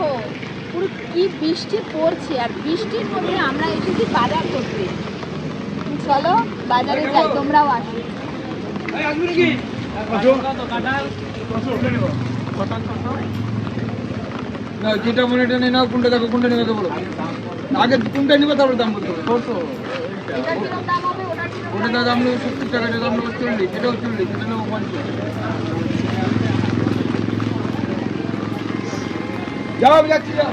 দেখো পুরো কি বৃষ্টি পড়ছে আর বৃষ্টির মধ্যে আমরা এসেছি বাজার করতে। চলো বাজারে যাই তোমরাও আসো। না যেটা মনে এটা নিয়ে নাও কোনটা দেখো কোনটা নেবে বলো। আগে কোনটা নিবে তারপর দাম বলতে হবে। এটা দাম হবে ওটা দাম নেবে সত্তর টাকা এটা দাম নেবে চল্লিশ এটাও চল্লিশ এটা নেব পঞ্চাশ। যাও যাচ্ছি যাও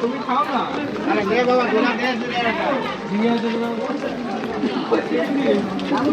তুমি খাও না? আরে দে বাবা গোলা দে দে একটা। দিয়ে দে আমি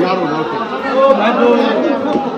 나로 나로. 나도.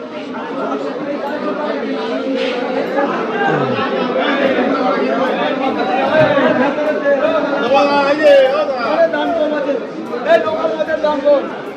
দাম কম দাম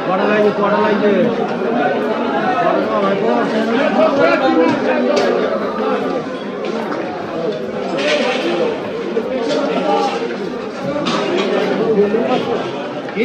কটা লাগবে কটা লাগবে কি?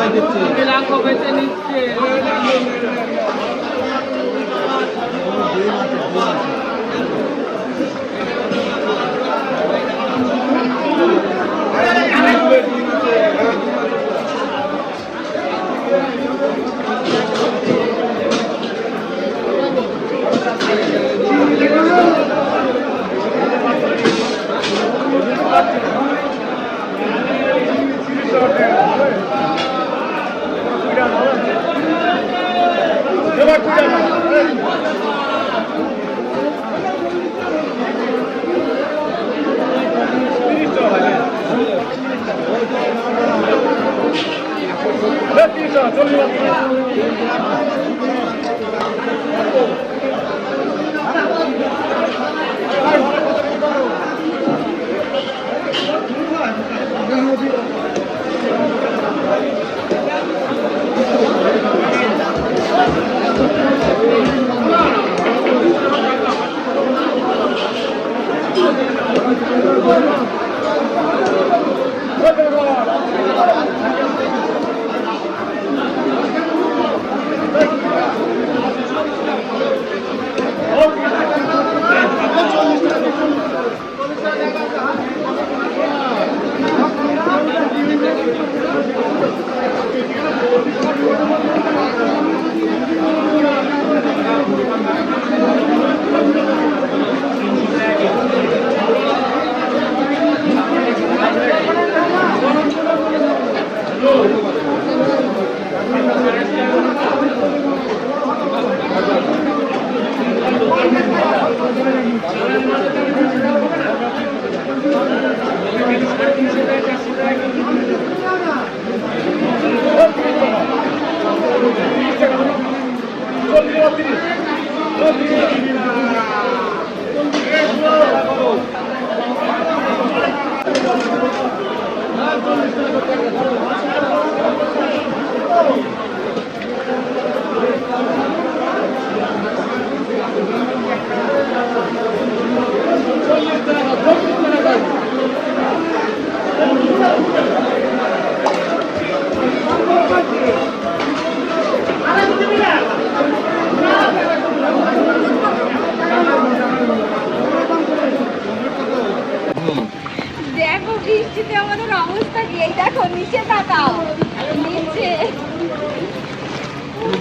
টাকা চল্লিশ টাকা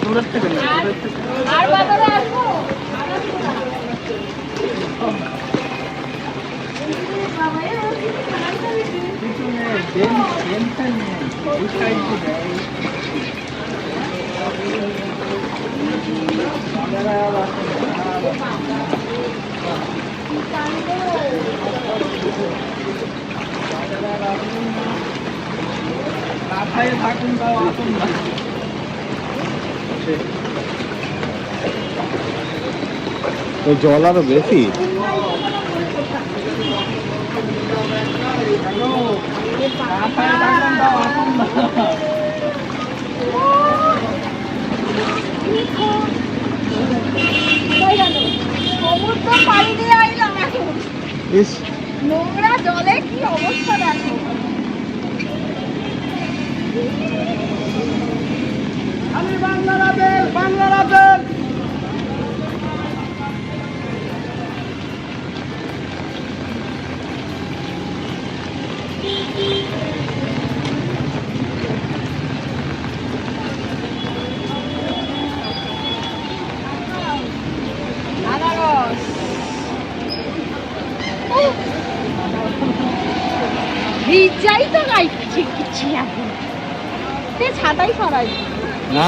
দূরের থেকে না, দূরের থেকে। আর বাজারে আসব। কাঁথায় থাকুন তাও আসুন না। তো জল আরও বেশি। নোংরা জলে কি অবস্থা দেখো।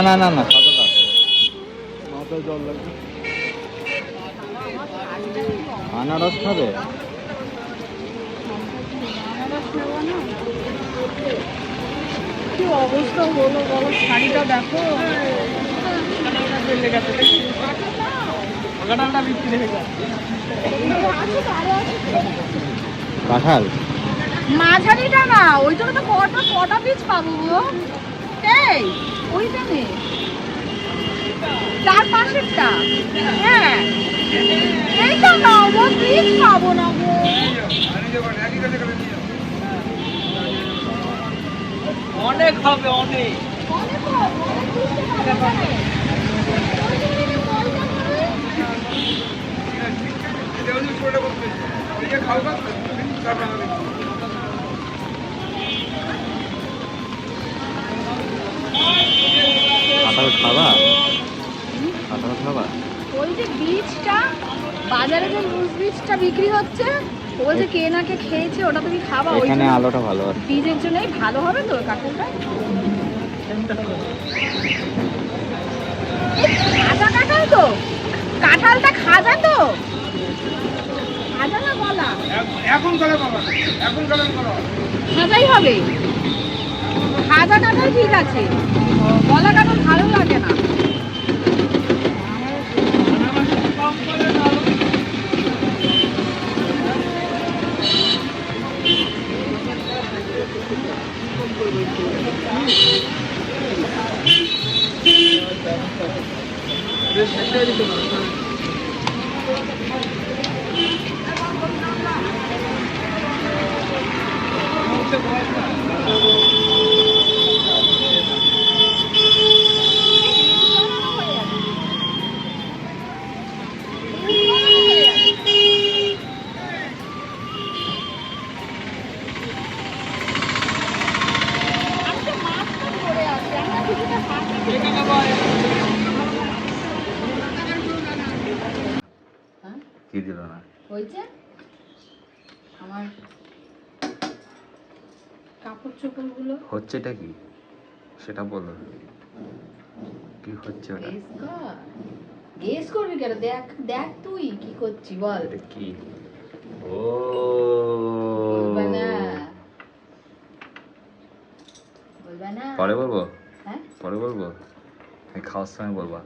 না না না না সাদা মাথায় জল লাগবে আনারস খাবে? কি অবস্থা হলো বলো শাড়িটা দেখো। কাঁঠাল? মাঝারিটা না ওই জন্য তো কটা কটা পিস পাবো এই ওইটা নে চার পাশেরটা হ্যাঁ। এইটা না ও পিস পাবো না গো? অনেক হবে অনেক। অনেক পাবো, অনেক কাঁঠাল খাবা? কাঁঠাল খাবা? ওই যে বীজটা বাজারে যে লুজ বীজটা বিক্রি হচ্ছে ও যে কে না কে খেয়েছে ওটা তুমি খাবা এখানে আলোটা ভালো আছে। বীজের জন্যই ভালো হবে তো কাঁঠালটা খাজা কাঁঠাল তো? কাঁঠালটা খাজা তো? খাজা না বলা? এখন করে বাবা এখন করে করো খাজাই হবে? কাঁঠাল ঠিক আছে। বলা কাঁঠাল ভালো লাগে না। করে হ্যাঁ কি দিল না। হয়েছে আমার কাপড় চোপড়গুলো হচ্ছেটা কি? সেটা বলো। কি হচ্ছে ওটা? গেস করবি কেন? দেখ দেখ তুই কি করছি বল। কি? ও। পরে বলব? হ্যাঁ? পরে বলব? খাওয়ার সময় বলবা।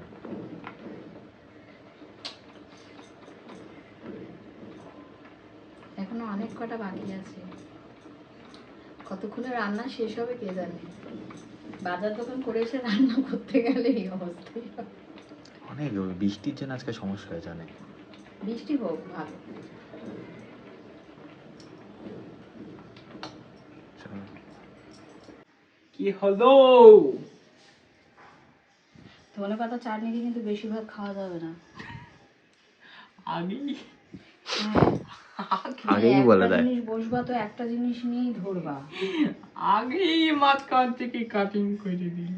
এখনও অনেক কটা বাকি আছে। কতক্ষণে রান্না শেষ হবে কে জানে? বাজার দোকান করে এসে রান্না করতে গেলে এই অবস্থায় অনেক বৃষ্টির জন্য আজকে সমস্যা হয়েছে অনেক বৃষ্টি হোক ভালো। কি হলো? ধনে পাতা চাটনি দিয়ে কিন্তু বেশি ভাত খাওয়া যাবে না। আমি? হ্যাঁ। আগেই বলে দেয়। জিনিস বসবা তো একটা জিনিস নিয়েই ধরবা। আগেই মাছ খাওয়ার থেকে কাটিং করে দিল।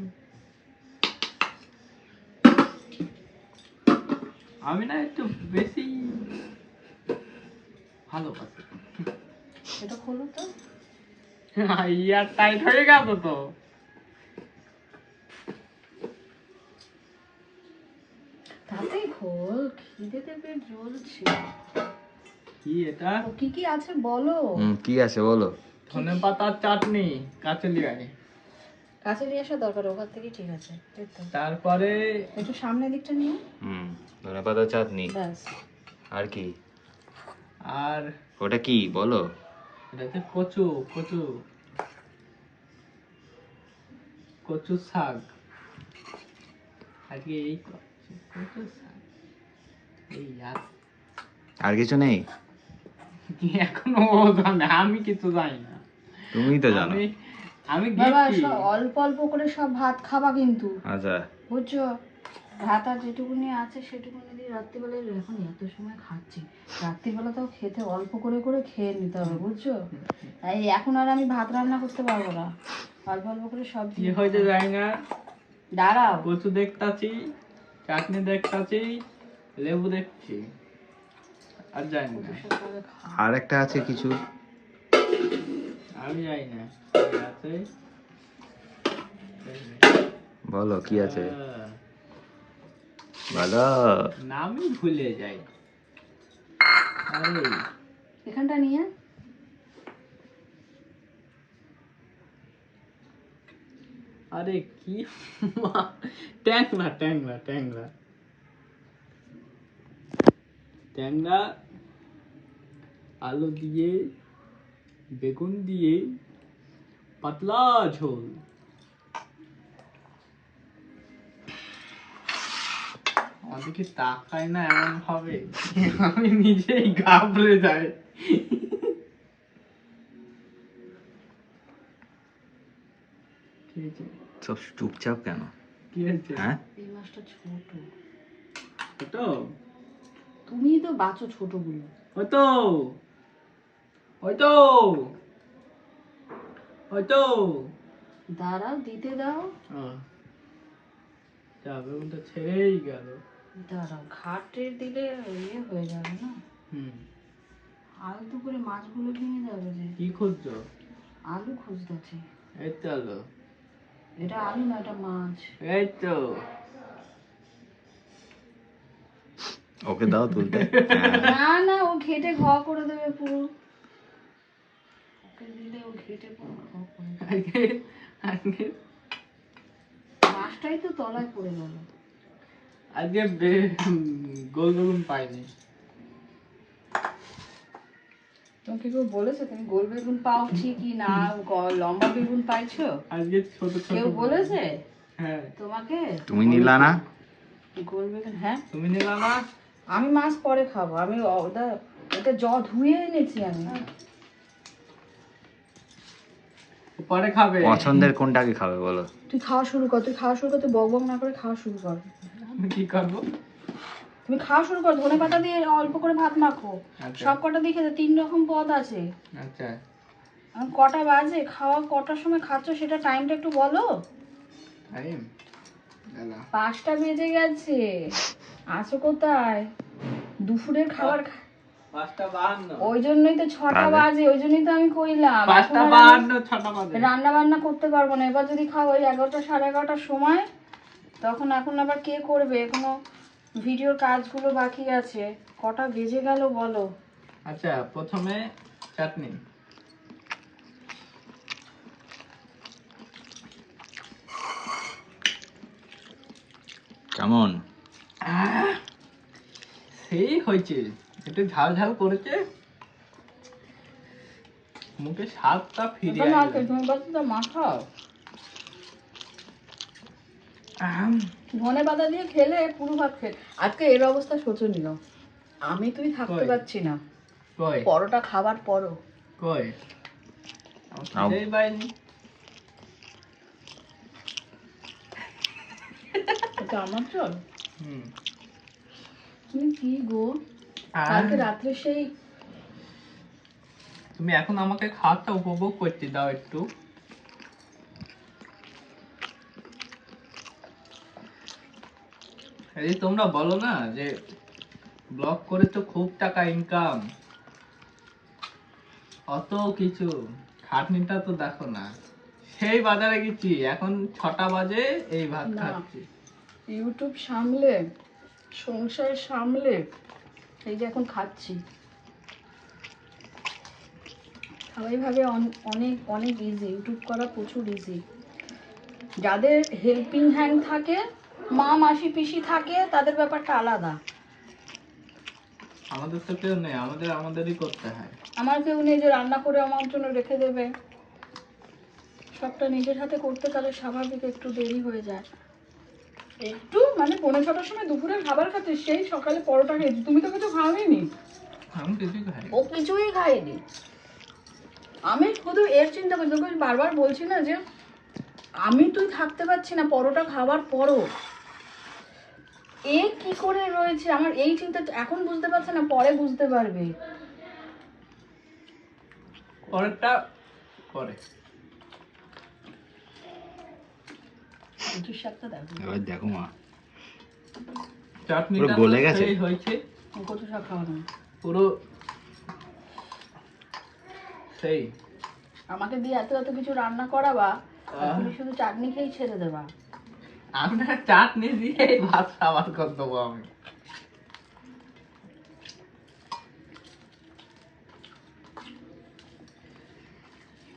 আমি না একটু বেশি ভালোবাসি। এটা খোলো তো। ইয়ার টাইট হয়ে গেল তো। তাতেই খোল খিদেতে পেট জ্বলছে। কি এটা? কি কি আছে বলো? হুম কি আছে বলো? ধনে পাতার চাটনি কাঁচলি কাছে নিয়ে আসা দরকার ওখান থেকে ঠিক আছে তারপরে একটু সামনের দিকটা নিয়ে হুম ধনে পাতা চাটনি। ব্যাস। আর কি? আর ওটা কি বলো? এটা হচ্ছে কচু কচু। কচু শাক। আজকে এই করছি, কচু শাক। এই আর আর কিছু নেই? কি এখনও ও জানে আমি কিছু জানি না তুমিই তো জানো আমি আমি বাবা অল্প অল্প করে সব ভাত খাবা কিন্তু। আচ্ছা। বুঝছ? ভাত আর যেটুকুনি আছে সেটুকুনি দিয়ে রাত্রিবেলায় এখন এত সময় খাচ্ছি। রাত্রিবেলা তো খেতে অল্প করে করে খেয়ে নিতে হবে বুঝছ? এই এখন আর আমি ভাত রান্না করতে পারব না। অল্প অল্প করে সব দিয়ে না। দাঁড়াও। কচু দেখতাছি চাটনি দেখতাছি লেবু দেখছি। আর জানি না। সকালে খাও। আর একটা আছে কিছু। আমি জানি না। কি আছে বলো কি আছে? আহ, বলো। নামই ভুলে যাই। আরে। এখানটা নিয়ে আরে কি ট্যাংরা ট্যাংরা ট্যাংরা। ট্যাংরা আলু দিয়ে বেগুন দিয়ে পাতলা ঝোল। আমাদেরকে তাকায় না এমন হবে আমি নিজেই ঘাবড়ে যাই। ঠিক আছে সব চুপচাপ কেন? কি হয়েছে? হ্যাঁ? এই মাছটা ছোট। ওটো তুমি তো বাঁচো ছোটগুলো। ওটো ওটো ওটো দাঁড়াও দিতে দাও। যাবে ওটা ছেড়েই গেল। দাঁড়াও ঘাটের দিলে ইয়ে হয়ে যাবে না? হুম। আলতু করে মাছগুলো ভেঙে যাবে যে। কি খুঁজছো? আলু খুঁজতেছি। এই তো আলো। এটা আলু না এটা মাছ। এই তো। ওকে দাও তুলতে। না না ও ঘেটে ঘ করে দেবে পুরো। ওকে দিলে ও ঘেটে পুরো ঘ করে দেবে। আজকে আজকে মাছটাই তো তলায় পড়ে গেল। আজকে গোল বেগুন পাইনি। তোমাকে কেউ বলেছে তুমি গোল বেগুন পাও ঠিকই না লম্বা বেগুন পাইছো? আজকে ছোট ছোট কেউ বলেছে? হ্যাঁ। তোমাকে? তুমি নিলা না? গোল বেগুন হ্যাঁ। তুমি নিলা না? আমি মাছ পরে খাব আমি ওটা এটা জ ধুয়ে এনেছি আমি। পরে খাবে। পছন্দের কোনটাকে খাবে বলো? তুই খাওয়া শুরু কর তুই খাওয়া শুরু কর তুই বক বক না করে খাওয়া শুরু কর। আমি কি করব? তুমি খাওয়া শুরু কর ধনে পাতা দিয়ে অল্প করে ভাত মাখো। আচ্ছা। সব কটা দিয়ে খেতে তিন রকম পদ আছে। আচ্ছা। কটা বাজে খাওয়া কটার সময় খাচ্ছ সেটা টাইমটা একটু বলো। টাইম? পাঁচটা বেজে গেছে। আছো কোথায়? দুপুরের খাবার ওই জন্যই তো ছটা বাজে ওই জন্যই তো আমি কইলাম। রান্না বান্না করতে পারব না। এবার যদি খাও ওই এগারোটা সাড়ে এগারোটার সময় তখন এখন আবার কে করবে? এখনও ভিডিওর কাজগুলো বাকি আছে। কটা বেজে গেল বলো? আচ্ছা প্রথমে চাটনি। কেমন? সেই হয়েছে। একটু ঝাল ঝাল করেছে। মুখে স্বাদটা ফিরে আসবে। বলছো তো মাখাও? আম, ধনে পাতা দিয়ে খেলে পুরো ভাত খেয়ে আজকে এর অবস্থা শোচনীয় আমি তুই থাকতে পারছি না। কই? পরোটা খাবার পরও কই। খিদেই আমার চল। তুমি কি গো? কালকে রাত্রে সেই তুমি এখন আমাকে খাওয়াটা উপভোগ করতে দাও একটু। এই তোমরা বলো না যে ব্লগ করে তো খুব টাকা ইনকাম অত কিছু। খাটনিটা তো দেখো না। সেই বাজারে গেছি এখন ছটা বাজে এই ভাত। খাচ্ছি। ইউটিউব সামলে সংসার সামলে এই যে এখন খাচ্ছি। সবাই ভাবে অনেক অনেক ইজি ইউটিউব করা প্রচুর ইজি যাদের হেল্পিং হ্যান্ড থাকে মা মাসি পিসি থাকে তাদের ব্যাপারটা আলাদা। আমাদের তো কেউ নেই আমাদের আমাদেরই করতে হয়। আমার কেউ নেই যে রান্না করে আমার জন্য রেখে দেবে। সবটা নিজের হাতে করতে তাহলে স্বাভাবিক একটু দেরি হয়ে যায়। একটু মানে পৌনে ছটার সময় দুপুরের খাবার খাচ্ছে সেই সকালে পরোটা খেয়েছি। তুমি তো কিছু খাই ও কিছুই খাইনি। আমি শুধু এর চিন্তা করছি তোকে বারবার বলছি না যে আমি তুই থাকতে পারছি না পরোটা খাওয়ার পরও। এ কি করে রয়েছে? আমার এই চিন্তা এখন বুঝতে পারছে না পরে বুঝতে পারবে। পরেরটা পরে। দেখো এবার দেখো মা। চাটনিটা গলে গেছে। হয়েছে। কচু শাক খাওয়ানো পুরো সেই। আমাকে দিয়ে এত এত কিছু রান্না করাবা তুমি শুধু চাটনি খেয়েই ছেড়ে দেবা। আমরা চাটনি দিয়ে ভাত খাবার করে দেবো আমি।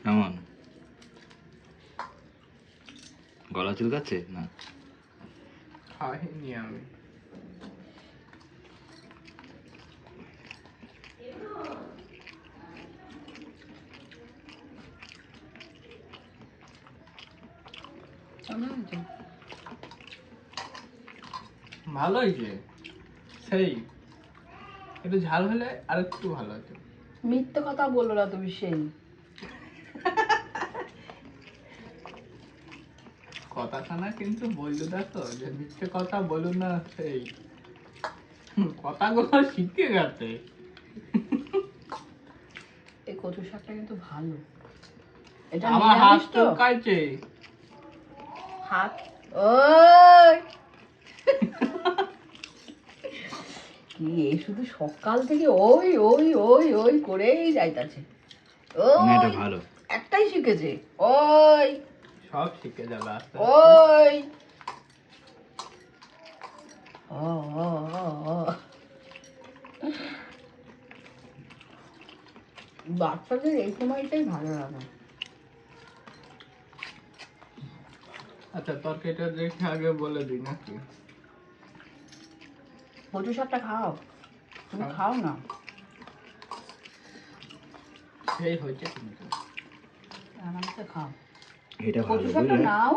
কেমন? গলা চুলকাচ্ছে? না। খাইনি আমি? ভালো হয়েছে? সেই। একটু ঝাল হলে আর একটু ভালো হতো। মিথ্যে কথা বলল না তুমি সেই। কথাখানা কিন্তু বলল দেখো যে মিথ্যে কথা বলুন না সেই কথাগুলো শিখে গেছে। এই কচু শাকটা কিন্তু ভালো। এটা আমার হাত তো? হাত? ওই! কি এই শুধু সকাল থেকে ওই ওই ওই ওই করেই যাইতাছে। না এটা ভালো। একটাই শিখেছে। ওই! সব শিখে যাবে আস্তে। ওই ও ও ও, ও। বাচ্চাদের এই সময়টাই ভালো লাগে আচ্ছা তরকারিটা দেখে আগে বলে দিই নাকি কচু শাকটা খাও তুমি খাও। না সেই হয়েছে কিন্তু আরামসে খাও এটা ভালো বুঝলে? নাও।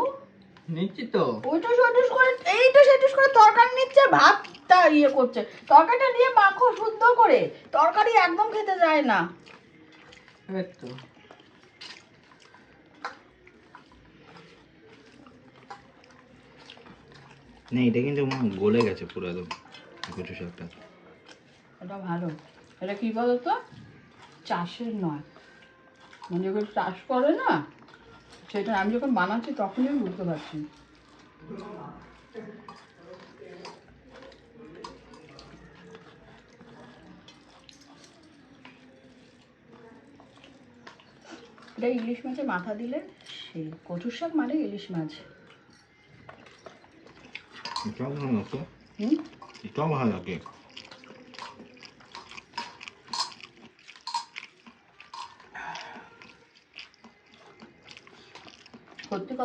নিচ্ছি তো। ওইটা সেটুস করে এইটা সেটুস করে তরকারি নিচ্ছে ভাতটা ইয়ে করছে। তরকারিটা নিয়ে মাখো শুদ্ধ করে। তরকারি একদম খেতে যায় না। এই তো। না এটা কিন্তু মা গলে গেছে পুরো একদম কচু শাকটা এটা ভালো। এটা কি বলতো? চাষের নয়। মানে চাষ করে না? সেটা আমি যখন বানাচ্ছি তখনই আমি বুঝতে পারছি। এটা ইলিশ মাছের মাথা দিলে সেই কচুর শাক মানে ইলিশ মাছ। হুম?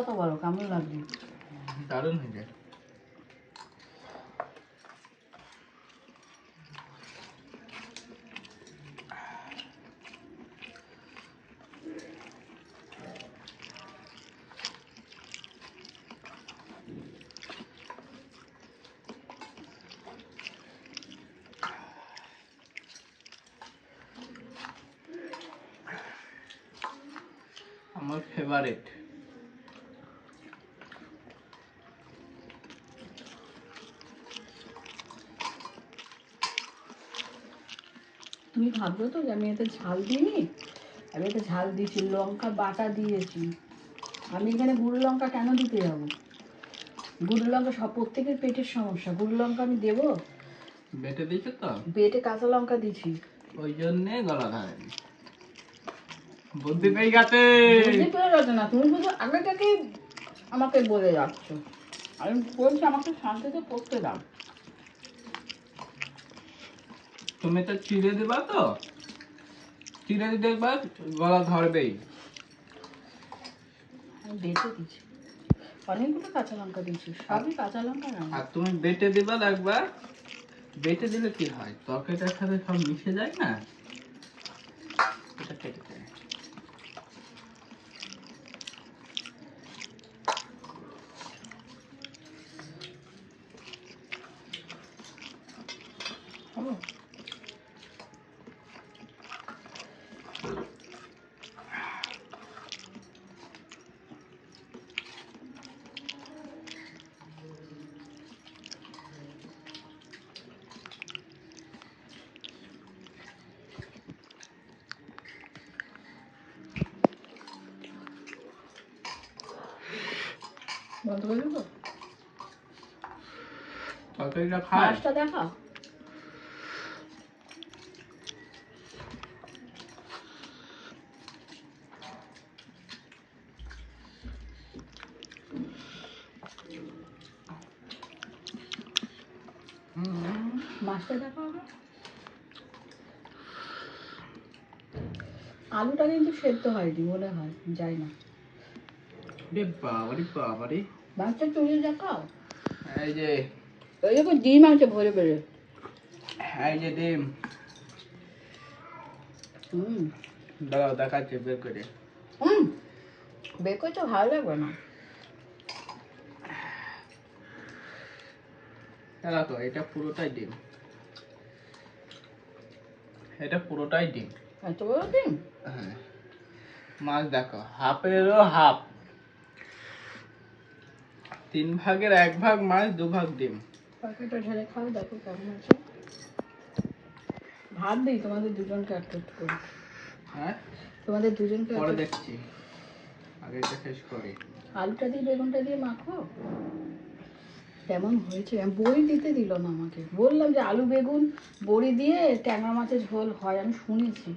কথা বলো কেমন লাগবে দারুণ হয়ে আমার তুমি ভাবছ তো যে আমি এতে ঝাল দিইনি? আমি একটা ঝাল দিয়েছি লঙ্কা বাটা দিয়েছি। আমি এখানে গুঁড়ো লঙ্কা কেন দিতে যাব? গুঁড়ো লঙ্কা সব প্রত্যেকের পেটের সমস্যা। গুঁড়ো লঙ্কা আমি দেবো? বেটে দিয়েছ তো? পেটে কাঁচা লঙ্কা দিছি ওই জন্যে গলা ধরেনি বুদ্ধি পেয়ে গেছে! বুঝতে পেরে গেছো না? তুমি শুধু আগে থেকে আমাকে বলে যাচ্ছ। আমি বলছি আমাকে শান্তিতে পড়তে দাও। তুমি তো চিড়ে দেবে তো। চিড়ে দেখবা গলা ধরবেই। আমি বেটে দিচ্ছি। অনেকগুলো কাঁচা লঙ্কা দিয়েছি সবই কাঁচা লঙ্কা না। আর তুমি বেটে দিবা একবার। বেটে দিলে কি হয়? তরকারিটার সাথে সব মিশে যায় না? এটা কেটে দে। ও, বন্ধ করে দেবো? তরকারিটা খায় মাছটা দেখা মাছটা দেখা আলুটা কিন্তু সেদ্ধ হয়নি মনে হয় যাই না। রে বাবারি বাবারি। মাছটা চুরি দেখাও। এই যে। ওই দেখো ডিম আছে ভরে ভরে। এই যে ডিম। হুম। দাঁড়াও দেখাচ্ছে বের করে। হুম। বের করে তো ভালো লাগবে না। দেখো এটা পুরোটাই ডিম। এটা পুরোটাই ডিম। এত বড় ডিম? হ্যাঁ। মাছ দেখো হাফেরও হাফ। তিন ভাগের এক ভাগ মাছ দু ভাগ ডিম। পাখিটা ঢেলে খাও দেখো কেমন আছে। ভাত দিই তোমাদের দুজনকে একটু একটু করে। হ্যাঁ? তোমাদের দুজনকে পরে দেখছি। আগে এটা শেষ করি। আলুটা দিয়ে বেগুনটা দিয়ে মাখো? কেমন হয়েছে? আমি বড়ি দিতে দিল না আমাকে। বললাম যে আলু বেগুন বড়ি দিয়ে ট্যাংরা মাছের ঝোল হয় আমি শুনেছি।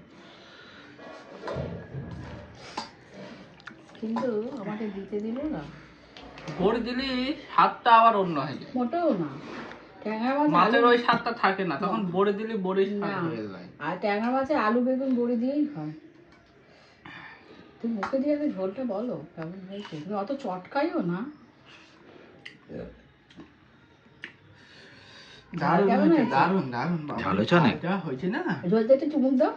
কিন্তু আমাকে দিতে দিল না। ভোর দিলি স্বাদটা আবার অন্য হয়ে যায়। মোটেও না। ট্যাংরা মাছ মাছের ওই স্বাদটা থাকে না তখন বড়ি দিলি স্বাদ হয়ে যায়। আর ট্যাংরা মাছে আলু বেগুন বড়ি দিয়েই হয় তুমি মুখে দিয়ে আগে ঝোলটা বলো কেমন হয়েছে? তুমি অত চটকাইও না। দারুণ হয়েছে হয়েছে? দারুণ দারুণ। ঝাল হয়েছে অনেক? হয়েছে না। ঝোলটা একটু চুমুক দাও।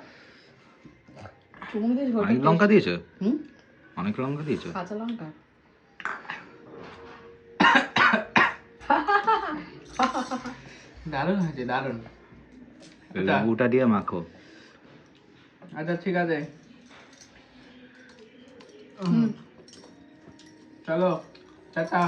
চুমুক দিয়ে লঙ্কা দিয়েছ? হুম? অনেক লঙ্কা দিয়েছ? কাঁচা লঙ্কা। দারুণ হয়েছে দারুণ। লেবুটা দিয়ে মাখো। আচ্ছা ঠিক আছে। চলো টাটা।